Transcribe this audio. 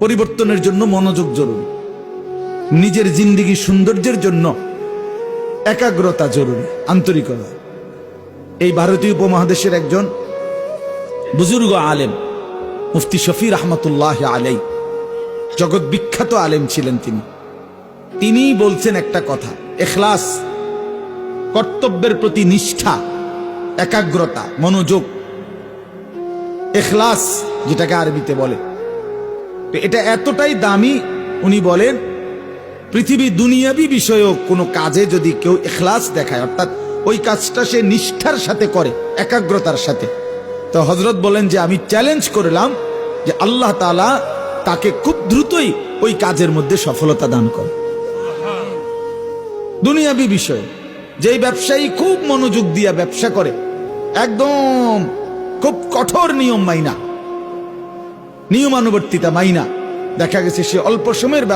পরিবর্তনের জন্য মনোযোগ জরুরি। নিজের জিন্দিগি সৌন্দর্যের জন্য একাগ্রতা জরুরি, আন্তরিকতা। এই ভারতীয় উপমহাদেশের একজন বুজুর্গ আলেম, মুফতি শফি রহমতুল্লাহ আলাই জগৎ বিখ্যাত আলেম ছিলেন তিনি। তিনিই বলছেন একটা কথা, এখলাস, কর্তব্যের প্রতি নিষ্ঠা, একাগ্রতা, মনোযোগ। এখলাস, যেটাকে আরবিতে বলে এটা এতটাই দামি, উনি বলেন, পৃথিবী দুনিয়াবি বিষয়েও কোনো কাজে যদি কেউ এখলাস দেখায়, অর্থাৎ ওই কাজটা সে নিষ্ঠার সাথে করে, একাগ্রতার সাথে। তো হজরত বলেন যে, আমি চ্যালেঞ্জ করলাম যে আল্লাহ তালা তাকে খুব দ্রুতই ওই কাজের মধ্যে সফলতা দান করে দুনিয়াবি বিষয়, যেই ব্যবসায়ী খুব মনোযোগ দিয়া ব্যবসা করে, একদম খুব কঠোর নিয়ম মাইনা নিয়মানুবর্তিতা মাইনা। দেখা গেছে সে অল্প সময়ের